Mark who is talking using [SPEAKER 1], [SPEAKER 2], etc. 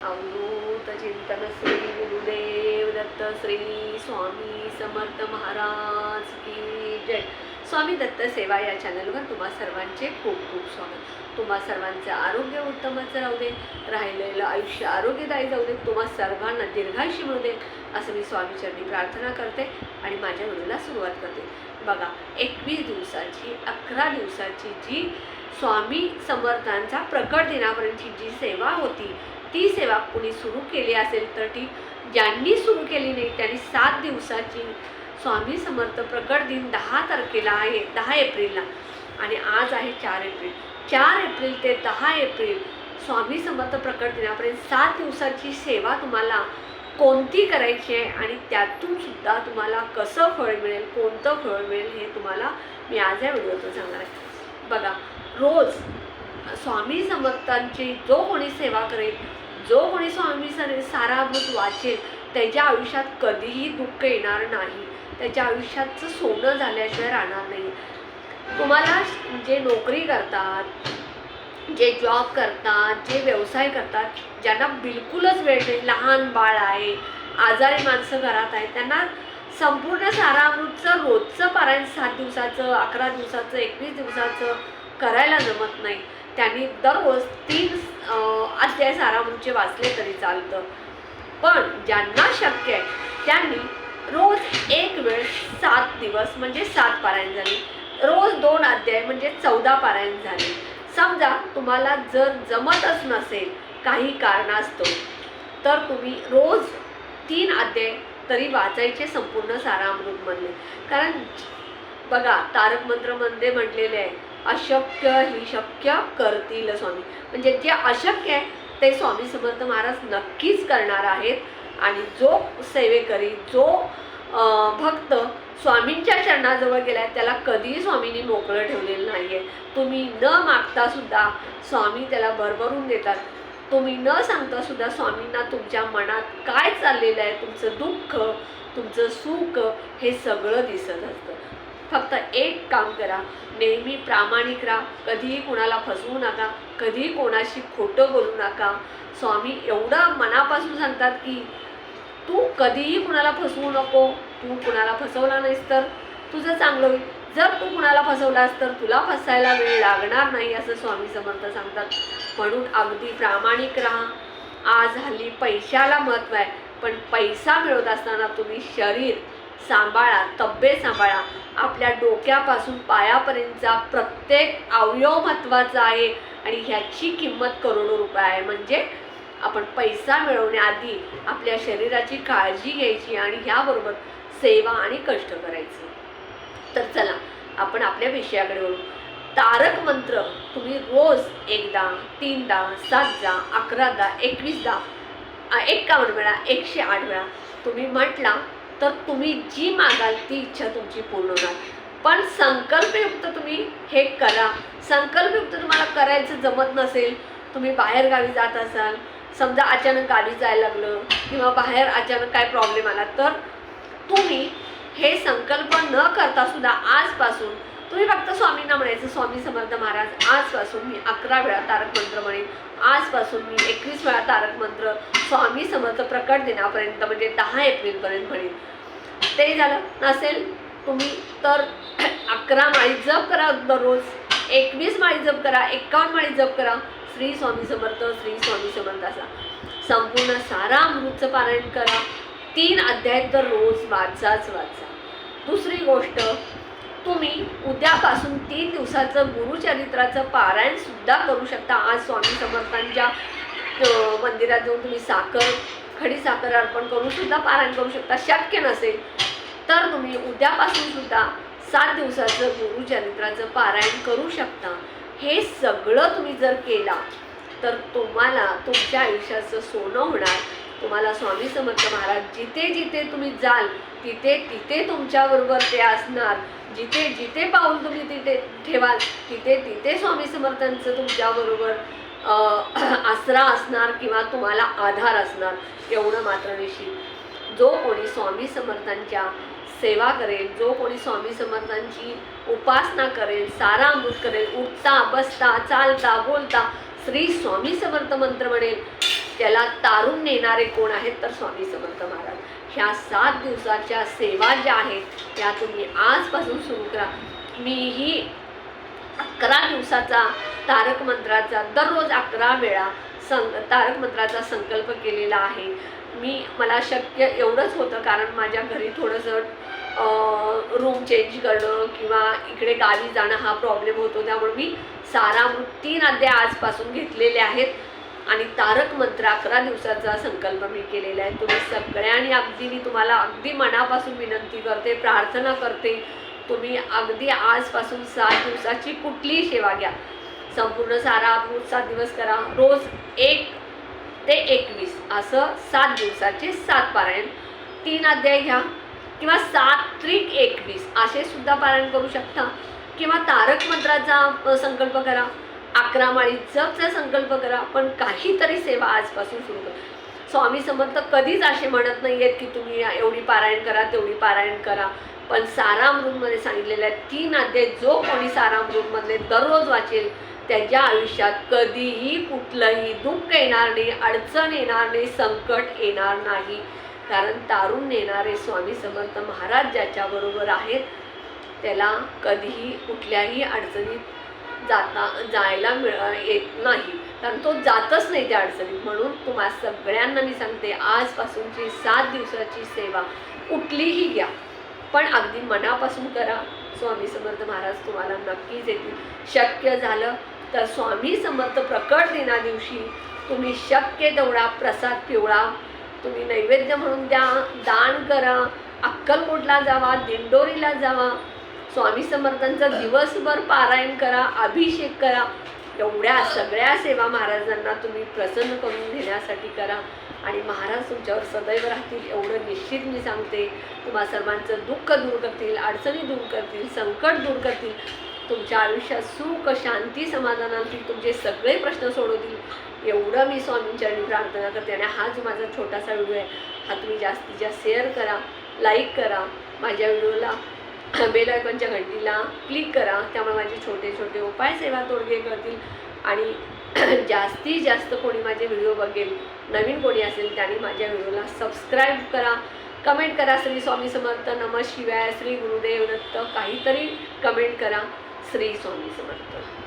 [SPEAKER 1] अवधूत चिंतन श्री गुरुदेव दत्त श्री स्वामी समर्थ महाराज की जय. स्वामी दत्त सेवा या चॅनलवर तुम्हा सर्वांचे खूप खूप स्वागत. तुम्हा सर्वांचं आरोग्य उत्तमच राहू दे राहिलेलं आयुष्य आरोग्यदायी जाऊ दे तुम्हा सर्वांना दीर्घायुष्य मिळू दे असं मी स्वामीचरणी प्रार्थना करते आणि माझ्या मुलीला सुरुवात करते. बघा एकवीस दिवसाची अकरा दिवसाची जी स्वामी समर्थांचा प्रकट दिनापर्यंतची जी सेवा होती ती सेवा कुणी सुरू केली असेल तर ती ज्यांनी सुरू केली नाही त्यांनी सात दिवसाची स्वामी समर्थ प्रकट दिन दहा तारखेला आहे दहा एप्रिलला. आणि आज आहे चार एप्रिल. चार एप्रिल ते दहा एप्रिल स्वामी समर्थ प्रकट दिनापर्यंत सात दिवसाची सेवा तुम्हाला कोणती करायची आहे आणि त्यातून सुद्धा तुम्हाला कसं फळ मिळेल कोणतं फळ मिळेल हे तुम्हाला मी आज या व्हिडिओतून सांगणार आहे. बघा रोज स्वामी समर्थांची जो कोणी सेवा करेल जो कोणी स्वामी सर साराभूत वाचेल त्याच्या आयुष्यात कधीही दुःख येणार नाही. त्याच्या आयुष्याचं सोनं झाल्याशिवाय राहणार नाही. तुम्हाला जे नोकरी करतात जे जॉब करतात जे व्यवसाय करतात ज्यांना बिलकुलच वेळ नाही लहान बाळ आहे आजारी माणसं घरात आहेत त्यांना संपूर्ण सारामृतचं रोजचं पारायण सात दिवसाचं अकरा दिवसाचं एकवीस दिवसाचं करायला जमत नाही. त्यांनी दररोज तीन अध्याय सारामृतचे वाचले तरी चालतं. पण ज्यांना शक्य आहे त्यांनी रोज एक वेळ सात दिवस म्हणजे सात पारायण झाली. रोज दोन अध्याय म्हणजे चौदा पारायण झाले. समजा तुम्हाला जर जमतच नसेल काही कारणास्तव तर तुम्ही रोज तीन अध्याय तरी वाचायचे संपूर्ण सारामृतमधले कारण बघा तारक मंत्रमध्ये म्हटलेले आहे अशक्य ही शक्य करतील स्वामी. म्हणजे जे अशक्य आहे ते स्वामी समर्थ महाराज नक्कीच करणार आहेत. आणि जो सेवेकरी जो भक्त स्वामींच्या चरणाजवळ गेलाय त्याला कधीही स्वामींनी मोकळं ठेवलेलं नाही आहे तुम्ही न मागता सुद्धा स्वामी त्याला भरभरून देतात. तुम्ही न सांगता सुद्धा स्वामींना तुमच्या मनात काय चाललेलं आहे तुमचं दुःख तुमचं सुख हे सगळं दिसत असतं. फक्त एक काम करा. नेहमी प्रामाणिक राहा. कधीही कोणाला फसवू नका. कधीही कोणाशी खोटं बोलू नका. स्वामी एवढं मनापासून सांगतात की तू कधीही कुणाला फसवू नको. तू कुणाला फसवला नाहीस तर तुझं चांगलं होईल. जर तू कुणाला फसवलास तर तुला फसायला वेळ लागणार नाही असं स्वामी समर्थ सांगतात. म्हणून अगदी प्रामाणिक राहा. आज हल्ली पैशाला महत्त्व आहे. पण पैसा मिळवत असताना तुम्ही शरीर सांभाळा तब्येत सांभाळा. आपल्या डोक्यापासून पायापर्यंतचा प्रत्येक अवयव महत्त्वाचा आहे आणि ह्याची किंमत करोडो रुपये आहे. म्हणजे आपण पैसा मिळवण्याआधी आपल्या शरीराची काळजी घ्यायची आणि ह्याबरोबर सेवा आणि कष्ट करायचे. तर चला आपण आपल्या विषयाकडे वळू. तारक मंत्र तुम्ही रोज एकदा तीनदा सातदा अकरादा एकवीसदा एक्कावन्न वेळा एकशे आठ वेळा तुम्ही म्हटला तर तुम्ही जी मागाल ती इच्छा तुमची पूर्ण होणार. पण संकल्पयुक्त तुम्ही हे करा. संकल्पयुक्त तुम्हाला करायचं जमत नसेल तुम्ही बाहेर गावी जात असाल समजा अचानक गावी जायला लागलं किंवा बाहेर अचानक काय प्रॉब्लेम आला तर तुम्ही हे संकल्प न करता सुद्धा आजपासून फक्त स्वामींना म्हणायचं स्वामी समर्थ महाराज आजपासून मी अकरा वेळा तारक मंत्र म्हणेन. आजपासून मी एकवीस वेळा तारक मंत्र स्वामी समर्थ प्रकट दिनापर्यंत म्हणजे दहा एप्रिलपर्यंत म्हणेन. ते झालं नसेल तुम्ही तर अकरा माळी जप करा दररोज. एकवीस माळी जप करा एकावन्न माळी जप करा. श्री स्वामी समर्थ श्री स्वामी समर्थ असा. संपूर्ण सारा अमृतचं पारायण करा. तीन अध्याय तर रोज वाचाच वाचा. दुसरी गोष्ट तुम्ही उद्यापासून तीन दिवसाचं गुरुचरित्राचं पारायण सुद्धा करू शकता. आज स्वामी समर्थांच्या मंदिरात जाऊन तुम्ही साखर खडी साखर अर्पण करून सुद्धा पारायण करू शकता. शक्य नसेल तर तुम्ही उद्यापासून सुद्धा सात दिवसाचं गुरुचरित्राचं पारायण करू शकता. हे सगळं तुम्ही जर केला तर तुम्हाला तुमच्या आयुष्याचं सोनं होणार. तुम्हाला स्वामी समर्थ महाराज जिथे जिथे तुम्ही जाल तिथे तिथे तुमच्याबरोबर ते असणार. जिथे जिथे पाऊल तुम्ही तिथे ठेवाल तिथे तिथे स्वामी समर्थांचं तुमच्याबरोबर आसरा असणार किंवा तुम्हाला आधार असणार. एवढं मात्र निश्चित. जो कोणी स्वामी समर्थांच्या सेवा करेल जो कोणी स्वामी समर्थांची उपासना करेल सारा अमृत करेल उठता बसता चालता बोलता श्री स्वामी समर्थ मंत्र म्हणेल त्याला तारून नेणारे कोण आहेत तर स्वामी समर्थ महाराज. ह्या सात दिवसाच्या सेवा ज्या आहेत त्या तुम्ही आजपासून सुरू करा. मीही अकरा दिवसाचा तारक मंत्राचा दररोज अकरा वेळा सं तारक मंत्राचा संकल्प केलेला आहे. मी मला शक्य एवढंच होतं कारण माझ्या घरी थोडंसं रूम चेंज करणं किंवा इकडे गावी जाणं हा प्रॉब्लेम होतो. त्यामुळे मी सारा तीन अध्याय आजपासून घेतलेले आहेत. आणि तारक मंत्र अकरा दिवसाचा संकल्प मी केलेला आहे. तुम्ही सगळ्यांनी अगदी मी तुम्हाला अगदी मनापासून विनंती करते प्रार्थना करते. तुम्ही अगदी आजपासून सात दिवसाची कुठलीही सेवा घ्या. संपूर्ण सारा रोज सात दिवस करा. रोज एक ते एकवीस असं सात दिवसाचे सात पारायण. तीन अध्याय घ्या किंवा सात त्रिक एकवीस असे सुद्धा पारायण करू शकता. किंवा तारक मंत्राचा संकल्प करा. अकरा माळी जपचा संकल्प करा पण काहीतरी सेवा आजपासून सुरू करा. स्वामी समर्थ कधीच असे म्हणत नाही आहेत की तुम्ही एवढी पारायण करा तेवढी पारायण करा. पण सारामृतमध्ये सांगितलेल्या तीन अध्याय जो कोणी सारामृतमधले दररोज वाचेल त्याच्या आयुष्यात कधीही कुठलंही दुःख येणार नाही अडचण येणार नाही संकट येणार नाही. कारण तारून नेणारे स्वामी समर्थ महाराज ज्याच्याबरोबर आहेत त्याला कधीही कुठल्याही अडचणीत जाता जायला मिळ येत नाही. कारण तो जातच नाही त्या अडचणीत. म्हणून तुम्हा सगळ्यांना मी सांगते आजपासूनची सात दिवसाची सेवा कुठलीही घ्या. पण अगदी मनापासून करा. स्वामी समर्थ महाराज तुम्हाला नक्कीच येतील. शक्य झालं तर स्वामी समर्थ प्रकट दिना दिवशी. तुम्ही शक्य तेवढा प्रसाद पिवळा तुम्ही नैवेद्य म्हणून द्या दान करा. अक्कलकोटला जावा दिंडोरीला जावा. स्वामी समर्थांचा दिवसभर पारायण करा अभिषेक करा. एवढ्या सगळ्या सेवा महाराजांना तुम्ही प्रसन्न करून घेण्यासाठी करा. आणि महाराज तुमच्यावर सदैव राहतील एवढं निश्चित मी सांगते. तुम्हा सर्वांचं दुःख दूर करतील अडचणी दूर करतील संकट दूर करतील. तुमच्या आयुष्यात सुख शांती समाधान आणतील तुमचे सगळे प्रश्न सोडवतील. एवढं मी स्वामींच्या प्रार्थना करते आणि हा जो माझा छोटासा व्हिडिओ आहे. हा तुम्ही जास्तीत जास्त शेअर करा लाईक करा. माझ्या व्हिडिओला बेल आयकॉनच्या घंटीला क्लिक करा. त्यामुळे माझे छोटे छोटे उपाय सेवा तोडगे करतील. आणि जास्तीत जास्त कोणी माझे व्हिडिओ बघेल नवीन कोणी असेल त्यांनी माझ्या व्हिडिओला सबस्क्राईब करा. कमेंट करा. श्री स्वामी समर्थ नम शिवाय. श्री गुरुदेव दत्त काहीतरी कमेंट करा. श्री स्वामी समर्थ.